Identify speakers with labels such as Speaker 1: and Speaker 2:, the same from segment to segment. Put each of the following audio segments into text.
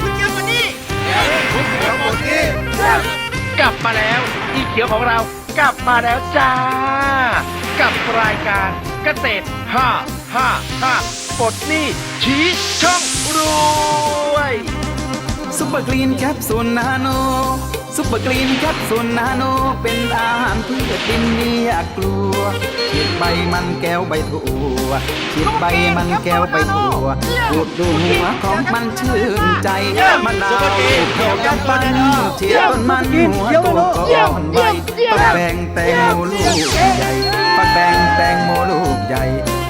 Speaker 1: คุณเกียวมานี่
Speaker 2: กลับมาแล้วอีเขียวของเรากลับมาแล้วจ้า กับรายการเกษตร5 5 5ปลดหนี้ชี้ช่องรวย
Speaker 3: ซุปเปอร์กรีนแคปซูลนาโน ซุปเปอร์กรีนแคปซูลนาโนเป็นอาหารพืชดินมีอยากลัวฉีดใบมันแก้วใบถั่วฉีดใบมันแก้วใบถั่วดูดดูหัวของมันชื่นใจมะนาวแก้วกำปั้นฉีดต้นมันหัวโตก็อ่อนใบฟักแบงแตงโมลูกใหญ่ฟักแบงแตงโมลูกใหญ่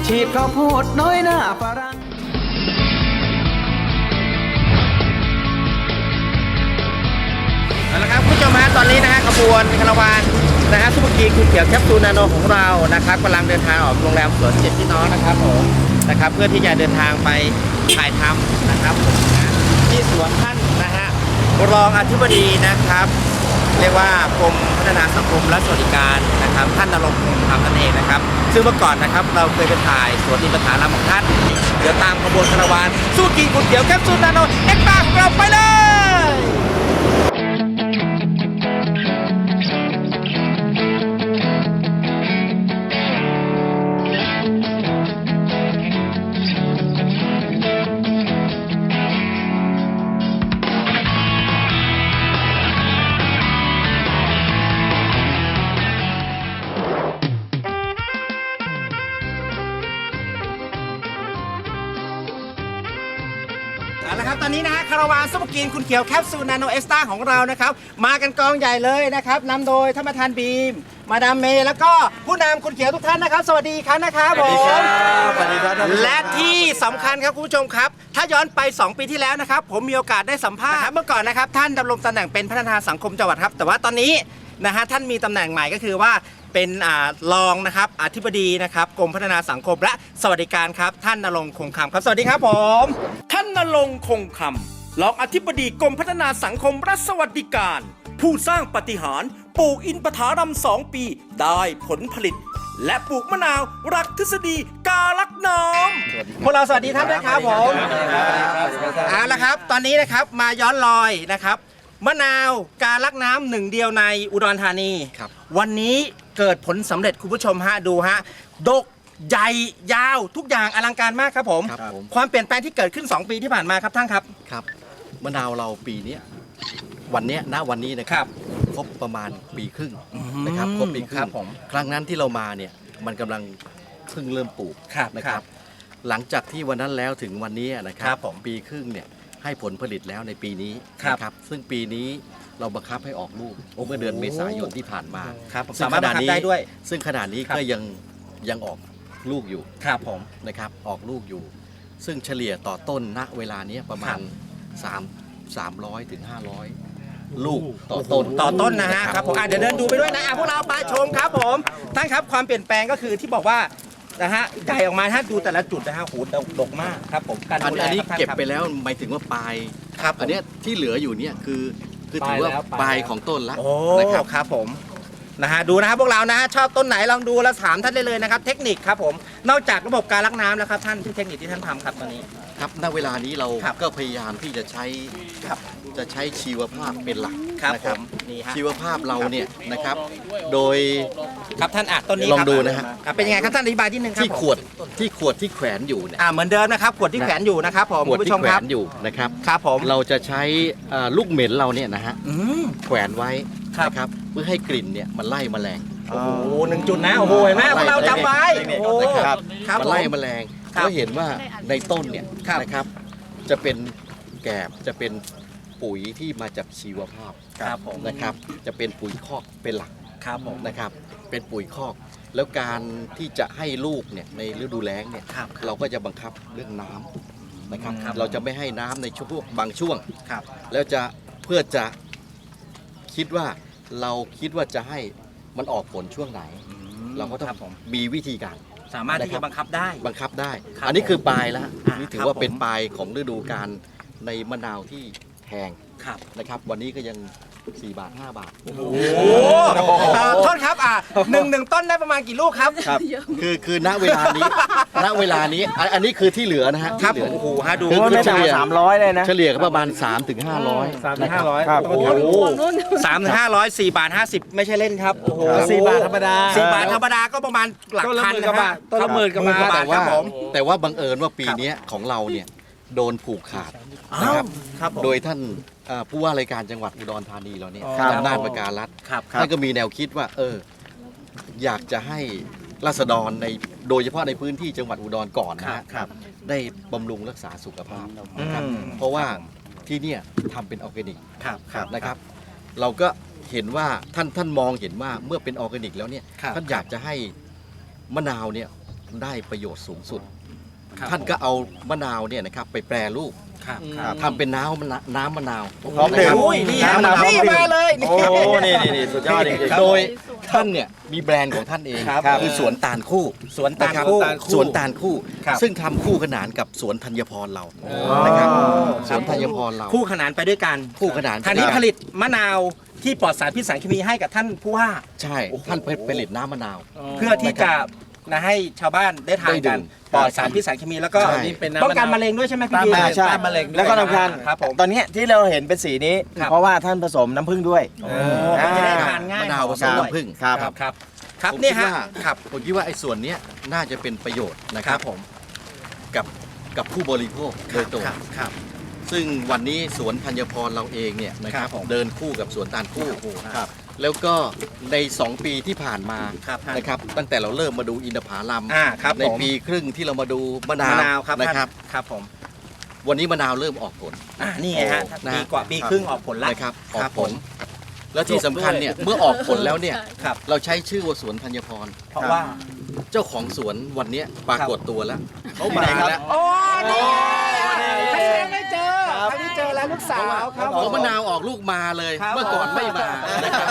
Speaker 3: ฉีดข้าวโพดน้อยหน้าฝรั่งะ
Speaker 1: ครับคุณผู้ชมฮะตอนนี้นะฮะขบวนคาราวานนะฮะซุปเปอร์กีคุณเขียวแคปซูลนาโนของเรานะครับกำลังเดินทางออกโรงแรมสวนเจ็ดพี่น้องนะครับผมนะครับ เพื่อที่จะเดินทางไปถ่ายทำนะครับผมนะที่สวนท่านนะฮะรองอธิบดีนะครับ เรียกว่ากรมพัฒนาสังคมและสวัสดิการนะครับ ท่านนรงค์คงทำนั่นเองนะครับ ซึ่งเมื่อก่อนนะครับเราเคยไปถ่ายสวนอินทผลัมของท่าน เดี๋ยวตามขบวนคาราวานสู้กินคุณเขียวแคปซูลนาโนเอ็กซ์ตาของเราไปเลย นนี้นะฮะคาราวานซุปเปอร์กินคุณเขียวแคปซูลนาโนเอสตาของเรานะครับ มากันกองใหญ่เลยนะครับนำโดยท่านประธานบีม มาดามเมย์แล้วก็ผู้นำคุณเขียวทุกท่านนะครับ สวัสดีครับนะครับผม
Speaker 4: สวัสดีครับท่านผู้ชม
Speaker 1: และที่สำคัญครับคุณผู้ชมครับ ถ้าย้อนไป 2 ปีที่แล้วนะครับ ผมมีโอกาสได้สัมภาษณ์นะครับเมื่อก่อนนะครับ ท่านดำรงตำแหน่งเป็นพัฒนาสังคมจังหวัดครับ แต่ว่าตอนนี้นะฮะท่านมีตำแหน่งใหม่ก็คือว่าเป็นอ่ารองนะครับอธิบดีนะครับกรมพัฒนาสังคมและสวัสดิการครับ ท่านนรงค์คงคำครับ สวัสดีครับผม
Speaker 5: ท่านนรงค์คงคำรองอธิบดีกรมพัฒนาสังคมและสวัสดิการ ผู้สร้างปาฏิหารย์ปลูกอินทผลัมสองปีได้ผลผลิต และปลูกมะนาวรักทฤษฎีกาลักน้ำ
Speaker 1: พวกเราสวัสดีท่านด้วยครับผมเอาละครับ ตอนนี้นะครับมาย้อนรอยนะครับมะนาวการลักน้ำหนึ่งเดียวในอุดรธานี
Speaker 4: ครับ
Speaker 1: วันนี้เกิดผลสำเร็จคุณผู้ชมฮะดูฮะ ดก ใหญ่ยาวทุกอย่างอลังการมากครับผม
Speaker 4: ครับผม
Speaker 1: ความเปลี่ยนแปลงที่เกิดขึ้น 2 ปีที่ผ่านมาครับท่านครับ
Speaker 4: ครับมะนาวเราปีเนี้ยวันเนี้ยณวันนี้นะค
Speaker 1: ครั
Speaker 4: รับครบประมาณปีครึ่งนะครับครบปีครึ่
Speaker 1: ครั
Speaker 4: ง
Speaker 1: บผม
Speaker 4: ครั้งนั้นที่เรามาเนี่ยมันกำลังเพิ่งเริ่มปลูก
Speaker 1: ครับ
Speaker 4: นะ
Speaker 1: ค
Speaker 4: ค
Speaker 1: รั
Speaker 4: รับบหลังจากที่วันนั้นแล้วถึงวันนี้นะค
Speaker 1: ค
Speaker 4: รั
Speaker 1: รับผม
Speaker 4: ปีครึ่งเนี่ยให้ผลผลิตแล้วในปีนี้
Speaker 1: ครับ
Speaker 4: นะซึ่งปีนี้เราบังคับให้ออกลูกเมื่อเดือนเมษายนที่ผ่านมา
Speaker 1: ครับผม
Speaker 4: ซึ่ง
Speaker 1: สามารถบังคับ
Speaker 4: ขณะนี้
Speaker 1: ได้ด้วย
Speaker 4: ซึ่งขณะนี้
Speaker 1: ครับ
Speaker 4: ก็ยังยังออก ลูกอยู่
Speaker 1: ครับผม
Speaker 4: นะครับออกลูกอยู่ ซึ่งเฉลี่ยต่อต้นณเวลาเนี้ยประมาณ 3 300ถึง500 ลูกต่อต้น
Speaker 1: ต่อต้นนะฮะครับผมอะเดี๋ยวเดินดูไปด้วยนะอะพวกเราไปชมครับผมท่านครับความเปลี่ยนแปลงก็คือที่บอกว่านะฮะใหญ่ออกมาถ้าดูแต่ละจุดนะฮะโหดกดกมากครับผมการ
Speaker 4: อัน
Speaker 1: ดูแล
Speaker 4: อันนี้
Speaker 1: ครับท่า
Speaker 4: เก็บ
Speaker 1: ครับ
Speaker 4: ไปแล้วหมายถึงว่าปลาย
Speaker 1: ครับ
Speaker 4: อันเนี้ยที่เหลืออยู่เนี่ยคือคือถือว่า
Speaker 1: ปลายแล้วป
Speaker 4: ป
Speaker 1: ลา
Speaker 4: ลายย
Speaker 1: แล้ว
Speaker 4: ของต้นละ
Speaker 1: โอ้
Speaker 4: นะครับ
Speaker 1: ครับผม นะฮะดูนะครับพวกเรานะฮะชอบต้นไหนลองดูแล้วถามท่านได้เลยนะครับ เทคนิคครับผมนอกจากระบบการรักน้ำแล้วครับท่านที่เทคนิคที่ท่านทำครับตอนนี้
Speaker 4: ครับณเวลานี้เรา
Speaker 1: ครับ
Speaker 4: ก็พยายามที่จะใช้
Speaker 1: ครับ
Speaker 4: จะใช้ชีวภาพเป็นหลัก
Speaker 1: ครับ
Speaker 4: นะ
Speaker 1: ผมนี่ฮะ
Speaker 4: ชีวภาพเราเนี่ยนะครับ โดย
Speaker 1: ครับท่านอะต้นนี้
Speaker 4: ลอง
Speaker 1: ครับ
Speaker 4: ดูนะฮะ
Speaker 1: อ่เป็นยังไงครับท่านอธิบายที่หนึ่งครับ
Speaker 4: ที่
Speaker 1: ผม
Speaker 4: ขวดที่ขวดที่แขวนอยู่เนี่ย
Speaker 1: อ่าเหมือนเดิมนะครับขวดที่แขวนอยู่นะครับผม
Speaker 4: ขวด
Speaker 1: คุณผู้
Speaker 4: ที่
Speaker 1: ชม
Speaker 4: แขว
Speaker 1: ครับ
Speaker 4: นอยู่นะครับ
Speaker 1: ครับผม
Speaker 4: เราจะใช้เอ่อลูกเหม็นเราเนี่ยนะฮะ
Speaker 1: อืม
Speaker 4: แขวนไว้
Speaker 1: ครับ
Speaker 4: นะครับเพื่อให้กลิ่นเนี่ยมันไล่แมลง
Speaker 1: โอ้โหหนึ่งจุดนะโอ้โหเห็นไหมพวกเราจำไว้โอ้โห
Speaker 4: นะครับ
Speaker 1: ครับ
Speaker 4: มันไล่
Speaker 1: ผม
Speaker 4: แมลง
Speaker 1: ครับ
Speaker 4: ก็เห็นว่าในต้นเนี่ย
Speaker 1: ครับ
Speaker 4: นะครับ จะเป็นแกบจะเป็นปุ๋ยที่มาจากชีวภาพ
Speaker 1: ครับผม
Speaker 4: นะครับ จะเป็นปุ๋ยคอกเป็นหลัก
Speaker 1: ครับผม
Speaker 4: นะครับ เป็นปุ๋ยคอก แล้วการที่จะให้ลูกเนี่ยในฤดูแล้งเนี่ย
Speaker 1: ครับ
Speaker 4: เราก็จะบังคับเรื่องน้ำนะครับ
Speaker 1: ครับ
Speaker 4: เราจะไม่ให้น้ำในช่วงบางช่วง
Speaker 1: ครับ
Speaker 4: แล้วจะเพื่อจะ คิดว่าเราคิดว่าจะให้มันออกผลช่วงไหน เราก็ต้อ
Speaker 1: ครั
Speaker 4: ง
Speaker 1: บผม
Speaker 4: มีวิธีการ
Speaker 1: สามารถที่
Speaker 4: นะครั
Speaker 1: จะ
Speaker 4: บ
Speaker 1: บังคับได้
Speaker 4: บังคับได้
Speaker 1: ครับ
Speaker 4: อันนี้คือปลายแล้ว
Speaker 1: อ่า
Speaker 4: นี่ถือ
Speaker 1: ครับ
Speaker 4: ว่าเป็น
Speaker 1: ผม
Speaker 4: ปลายของฤดูการในมะนาวที่แพง
Speaker 1: ครับ
Speaker 4: นะครับ วันนี้ก็ยัง 4บาท5บาท
Speaker 1: โอ้เอ่อโทษครับอะหนึ่งหนึ่งต้นได้ประมาณกี่ลูกครับ
Speaker 4: ครับ คือคือณเวลานี้ ณเวลานี้อันอันนี้คือที่เหลือนะฮะ
Speaker 1: ครับ
Speaker 4: ที่เหลือ
Speaker 1: โอ้โหฮะดู
Speaker 4: คือคือเฉลี่ย
Speaker 6: สามร้อยเลยนะ
Speaker 4: เฉลี่ยก็ประมาณ3-5ถึง 500
Speaker 6: สามถึงห้าร้อย
Speaker 4: ครับ
Speaker 1: โอ้โหสามถึงห้าร้อยสี่บาทห้าสิบไม่ใช่เล่นครับ โอ้โห
Speaker 6: สี่บาทธรรมดา
Speaker 1: สี่บาทธรรมดาก็ประมาณหลัก
Speaker 6: ต้นละ
Speaker 1: พัน
Speaker 6: หมื่น
Speaker 1: นะ
Speaker 6: กว่าบาทต้นละหมื่นกว่าบาท
Speaker 1: แต่
Speaker 4: แต่
Speaker 1: ว่า
Speaker 4: ว่า
Speaker 1: ผม
Speaker 4: แต่ว่าบังเอิญว่าปีเนี้ยของเราเนี่ย โดนผูกขาดนะครับ
Speaker 1: ครับผม
Speaker 4: โดยท่านเอ่อผู้ว่ารายการจังหวัดอุดรธานีเราเนี่ย
Speaker 1: ครับ
Speaker 4: อำนาจประการรัฐ
Speaker 1: ครับ
Speaker 4: ท่านก็มีแนวคิดว่า เออ อยากจะให้ราษฎรในโดยเฉพาะในพื้นที่จังหวัดอุดรก่อนนะฮะ
Speaker 1: ครับ
Speaker 4: ได้บำรุงรักษาสุขภาพนะครับ
Speaker 1: อืม
Speaker 4: เพราะว่าที่เนี่ยทำเป็นออร์แกนิก
Speaker 1: ครับครับ
Speaker 4: นะครับ เราก็เห็นว่าท่านท่านมองเห็นว่าเมื่อเป็นออร์แกนิกแล้วเนี่ย
Speaker 1: ครับ
Speaker 4: ท่านอยากจะให้มะนาวเนี่ยได้ประโยชน์สูงสุด
Speaker 1: ครับ
Speaker 4: ท่านก็เอามะนาวเนี่ยนะครับไปแปรรูป
Speaker 1: ครับ
Speaker 4: ทำเป็นน้ำมะนาวน้ำมะนาว
Speaker 6: พร้อมดื่ม
Speaker 4: นะคบ
Speaker 1: โอ้ยนี่ฮะ
Speaker 6: น้ำมะนาว
Speaker 1: นี่มาเลยนี่
Speaker 6: โอ้นี่นี่นี่สุดยอดจริงๆ
Speaker 4: โดยท่านเนี่ยมีแบรนด์ของท่านเอง
Speaker 1: ครับ
Speaker 4: คือสวนตาลคู่
Speaker 1: สวนตาล
Speaker 4: นะครับ
Speaker 1: คู่
Speaker 4: สวนตาลคู่
Speaker 1: ครับ
Speaker 4: ซึ่งทำคู่ขนานกับสวนธัญพรเรานะครับสวนธัญพรเรา
Speaker 1: คู่ขนานไปด้วยกัน
Speaker 4: คู่ขนาน
Speaker 1: ท่านนี้
Speaker 4: ไปด้วย
Speaker 1: ผลิตมะนาวที่ปลอดสารพิษสารเคมีให้กับท่านผู้ว่า
Speaker 4: ใช่ ท่านผลิตน้ำมะนาว
Speaker 1: เพื่อที่จะ นะให้ชาวบ้านได้ทาน
Speaker 4: ได้ดื่
Speaker 1: กัน
Speaker 4: ม
Speaker 1: ปลอดสารพิษสารเคมีแล้วก็
Speaker 4: ใช่
Speaker 6: นี่เป็นน้ำ
Speaker 1: ป้องกัน
Speaker 6: มะนาว
Speaker 1: มะเร็งด้วยใช่ไหมพี่
Speaker 6: ต้าน
Speaker 1: บี
Speaker 6: มะเร็ง
Speaker 1: ใช่
Speaker 6: ต้านมะเร็งด้วย
Speaker 2: แล้วก็สำคัญ
Speaker 1: ครับผม
Speaker 2: ตอนเนี้ยที่เราเห็นเป็นสีนี้
Speaker 1: ครับ
Speaker 2: เพราะว่าท่านผสมน้ำผึ้งด้วย
Speaker 1: โอ้มันจะได้ทานง่าย
Speaker 4: มะนาวผสมน้ำผึ้ง
Speaker 2: ครับ
Speaker 1: ครับครับครับ
Speaker 4: ผม
Speaker 1: นี่
Speaker 4: คิด
Speaker 1: ฮะ
Speaker 4: ว่า
Speaker 1: ครับ
Speaker 4: ผมคิดว่าไอ้ส่วนเนี้ยน่าจะเป็นประโยชน์นะครับผม กับกับผู้บริโภคโดยตรง
Speaker 1: ครับครับ
Speaker 4: ซึ่งวันนี้สวนธัญพรเราเองเนี่ยนะค
Speaker 1: ครั
Speaker 4: รั
Speaker 1: บบผม
Speaker 4: เดินคู่กับสวนตาลคู่
Speaker 1: ครับ
Speaker 4: แล้วก็ใน 2 ปีที่ผ่านมา
Speaker 1: ครับท่าน
Speaker 4: นะครับ ตั้งแต่เราเริ่มมาดูอินทผลัม
Speaker 1: อ่าครับ
Speaker 4: ใน
Speaker 1: ผม
Speaker 4: ปีครึ่งที่เรามาดูมะนามะว
Speaker 1: นาวครับ
Speaker 4: นะครับ
Speaker 1: ท่านครับผม
Speaker 4: วันนี้มะนาวเริ่มออกผล
Speaker 1: อ่านี่ไงฮะ
Speaker 4: นะ
Speaker 1: ปีกว่าปีครึ่งออกผลแล้ว
Speaker 4: นะครับอ
Speaker 1: ค
Speaker 4: อ
Speaker 1: รั
Speaker 4: ก
Speaker 1: บ
Speaker 4: ผล
Speaker 1: ผม
Speaker 4: แล้วที่สำคัญเนี่ยเมื่อออกผลแล้วเนี่ย
Speaker 1: ครับ
Speaker 4: เราใช้ชื่อว่าสวนธัญพร
Speaker 1: เพราะว่า
Speaker 4: เจ้าของสวนวันเนี้ยปรากฏตัวแล้ว
Speaker 6: เขามาแล้ว
Speaker 1: โอ้นี่เขายังไม่เจอ เขาไม่เจอแล้วลูกสาวครับ
Speaker 4: พอมะนาวออกลูกมาเลย
Speaker 1: ครับ
Speaker 4: เมื่อก่อนไม่มานะครับ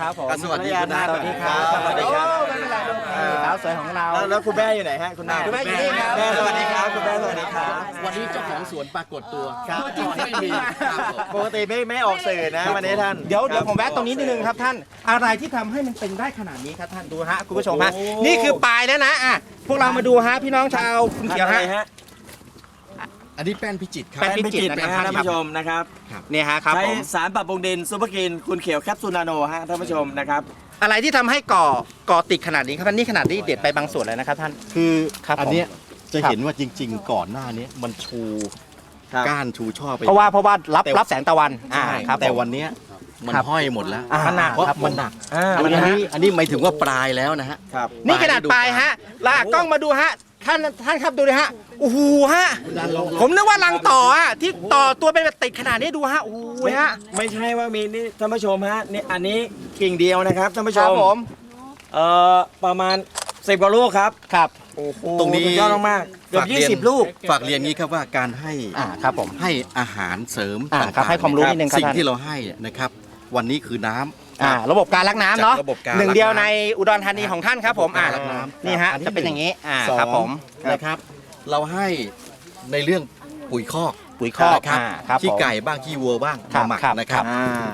Speaker 1: ครับผม
Speaker 4: อะสวัสดีคุณน้า
Speaker 2: สวัสดีครับ
Speaker 1: สวัสดีครับไม่เป็นไรลูกสาวสวยของเรา
Speaker 2: แล้วแล้วคุณแม่อยู่ไหนฮะคุณแม่
Speaker 1: คุณแม่อยู่นี่ครับ
Speaker 2: แม่สวัสดีครับคุณแม่สวัสดีครับ
Speaker 4: วันนี้เจ้าของสวนปรากฏตัว
Speaker 2: ครับ
Speaker 4: ตัวจริงไม่มีครับผม
Speaker 2: ปกติไม่ไม่ออกสื่อนะวันนี้ท่าน
Speaker 1: เดี๋ยวเดี๋ยวผมแวะตรงนี้นิดนึงครับท่านอะไรที่ทำให้มันเป็นได้ขนาดนี้ครับท่านดูฮะคุณผู้ชมฮะ
Speaker 2: โอ้
Speaker 1: นี่คือปลายแล้วนะอะพวกเรามาดูฮะพี่น้องชาวคุณเขียวฮะ
Speaker 2: อะไรฮะ
Speaker 4: อันนี้แป้นพิจิตรครั
Speaker 1: แป้
Speaker 4: บ
Speaker 1: น
Speaker 2: พิจิตรนะฮะท่านผู้ชมนะครับ
Speaker 1: เนี่ยฮะครับ
Speaker 2: ใช้
Speaker 1: ผม
Speaker 2: สารปรับปรุงดินซูเปอร์กรีนคุณเขียวแคปซูลนาโนฮะท่านผู้ชมนะครับ
Speaker 1: อะไรที่ทำให้ก่อก่อติดขนาดนี้ครับท่านนี่ขนาดนี้เด็ดไปบางส่วนเลยนะครับท่าน
Speaker 4: คือ
Speaker 1: ครับผม
Speaker 4: อันเนี้ยจะ
Speaker 1: ครับ
Speaker 4: เห็นว่าจริง ๆ ก่อนหน้านี้มันชู
Speaker 2: ครับ
Speaker 4: ก้านชูช่อไป
Speaker 1: เพราะว่าเพราะว่ารับ
Speaker 4: แต่
Speaker 1: รับแสงตะวันอ่า
Speaker 4: ใช่
Speaker 1: ครับ
Speaker 4: แต่
Speaker 1: ผม
Speaker 4: วันเนี้ยมัน
Speaker 1: ครับ
Speaker 4: ห้อยหมดแล้ว
Speaker 1: อ่า
Speaker 2: มันหนัก
Speaker 4: เพราะ
Speaker 1: ครับผม
Speaker 4: มันหนัก
Speaker 2: อ่า
Speaker 4: อัน
Speaker 2: วัน
Speaker 4: นี้
Speaker 2: นี้
Speaker 4: อันนี้หมายถึงว่าปลายแล้วนะฮะ
Speaker 2: ครับ
Speaker 1: นี่ขนาดปลายฮะลากกล้องมาดูฮะท่านท่านครับดูเลยฮะ โอ้โหฮะ ผมนึกว่ารังต่ออะที่ต่อตัวเป็นแบบติดขนาดนี้ดูฮะโอ้โห
Speaker 2: ไม่
Speaker 1: ฮะ
Speaker 2: ไม่ใช่ว่ามีนี่ท่านผู้ชมฮะนี่อันนี้กิ่งเดียวนะครับท่านผู้
Speaker 1: ค
Speaker 2: ช
Speaker 1: รับ
Speaker 2: ม
Speaker 1: ผม
Speaker 2: เอ่อประมาณ10กว่าลูกครับ
Speaker 1: ครับ
Speaker 2: โอ้โห
Speaker 4: ตรงนี้
Speaker 2: สุดยอดมากๆเกือบ
Speaker 4: ฝากเรียน
Speaker 2: 20ลูก
Speaker 4: ฝากเรียนงี้ครับว่าการให้
Speaker 1: อ่าครับผม
Speaker 4: ให้อาหารเสริม
Speaker 1: อ่า
Speaker 4: ต่างๆ
Speaker 1: ครับให้ความรู้นิดนึงครับ
Speaker 4: สิ่ง
Speaker 1: ท่าน
Speaker 4: ที่เราให้เนี่ยนะครับ วันนี้คือน้ำ
Speaker 1: อ่าระบบการลักน้ำเนาะ
Speaker 4: จากระบบการ
Speaker 1: หนึ่งเดียว
Speaker 4: รักน้ำ
Speaker 1: ในอุดรธานีของท่านครับผมอ่า
Speaker 4: ระบบการรักน้ำ
Speaker 1: นี่ฮะ
Speaker 4: อันที่
Speaker 1: จะเป็นอย่างนี้อ่า
Speaker 4: สอง
Speaker 1: ครับผม
Speaker 4: นะครับ เราให้ในเรื่องปุ๋ยคอก
Speaker 1: ปุ๋ยคอก
Speaker 4: นะครับ
Speaker 1: อ่าครับ
Speaker 4: ขี้
Speaker 1: ผม
Speaker 4: ไก่บ้างขี้วัวบ้าง
Speaker 1: ครับ
Speaker 4: มาหมัก
Speaker 1: ครับ
Speaker 4: นะครับ
Speaker 1: อ่า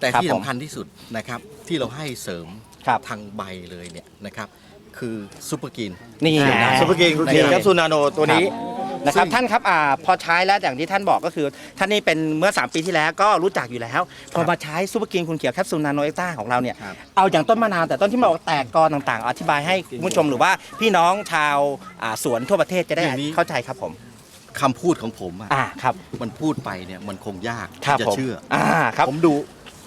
Speaker 4: แต่
Speaker 1: ครับ
Speaker 4: ที่
Speaker 1: ผม
Speaker 4: สำคัญที่สุดนะครับที่เราให้เสริม
Speaker 1: ครับ
Speaker 4: ทางใบเลยเนี่ยนะครับคือซุปเปอร์กิน
Speaker 1: นี่
Speaker 4: อ่า
Speaker 2: ซุปเปอร์กรีนคุณเขียวแคปซูลนาโนตัวนี้
Speaker 1: นะครับ
Speaker 4: ซึ่ง
Speaker 1: ท่านครับอ่าพอใช้แล้วอย่างที่ท่านบอกก็คือ ท่านนี่เป็นเมื่อ 3 ปีที่แล้วก็รู้จักอยู่แล้ว พอมาใช้ซูเปอร์กินคุณเขียวแคปซูลนาโนเอ็กต้าของเราเนี่ย
Speaker 4: ครับ
Speaker 1: เอาอย่างต้นมะนาวแต่ต้นที่มาบอกแตกกอต่างๆ อธิบายให้คุณผู้ชมหรือว่าพี่น้องชาวอ่าสวนทั่วประเทศจะได้
Speaker 4: อย่างนี้
Speaker 1: เข้าใจครับผม
Speaker 4: คำพูดของผมอะ
Speaker 1: อ่าครับ
Speaker 4: มันพูดไปเนี่ยมันคงยาก
Speaker 1: ครับ
Speaker 4: ที่จะ
Speaker 1: ผม
Speaker 4: เชื่อ
Speaker 1: อ่าครับ
Speaker 4: ผมดู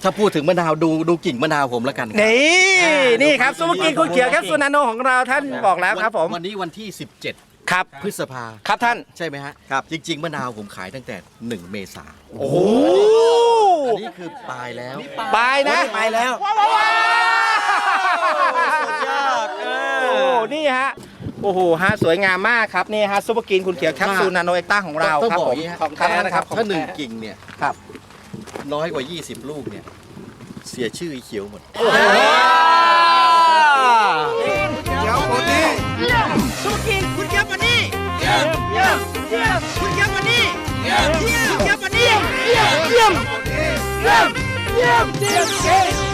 Speaker 4: ถ้าพูดถึงมะนาวดูดูกิ่งมะนาวผมแล้วกัน
Speaker 1: นี่
Speaker 2: อ่า
Speaker 1: นี่ครับ
Speaker 2: ดู
Speaker 1: ซูเปอร์กินคุณเขียวแคปซูลนาโนของเราท่านบอกแล้วครับผม
Speaker 4: วันนี้วันที่ 17
Speaker 1: ครับ
Speaker 4: พฤษภา
Speaker 1: ครับท่าน
Speaker 4: ใช่ไหมฮะ
Speaker 2: ครับ
Speaker 4: จริง ๆมะนาวผมขายตั้งแต่ 1 เมษา
Speaker 1: โอ้โห
Speaker 4: อันนี้คือปลายแล้ว
Speaker 1: ปลายนะ
Speaker 2: ไปแล้ว
Speaker 1: ว้าวว้าวว้าว
Speaker 2: สุดยอดเออ
Speaker 1: โอ้โหนี่ฮะโอ้โหฮะสวยงามมากครับนี่ฮะซูเปอร์กินคุณเขียวแคปซูลนาโนเอ็กต้าของเรา
Speaker 4: ต้อง
Speaker 1: ครับ
Speaker 4: บอก
Speaker 1: ผ
Speaker 4: อ
Speaker 1: ม
Speaker 4: ย่างนี้ฮะ
Speaker 1: ของแท้นะครับ
Speaker 4: ถ้าหนึ่งกิ่งเนี่ย
Speaker 1: ครับ
Speaker 4: น้อยกว่า 20 ลูกเนี่ย เสียชื่อไอ้เขียวหมด
Speaker 1: เขียวปานี่เยี่ยมเยี่ยมเยี่ยมปานี่เยี่ยมเยี่ยมเยี่ยม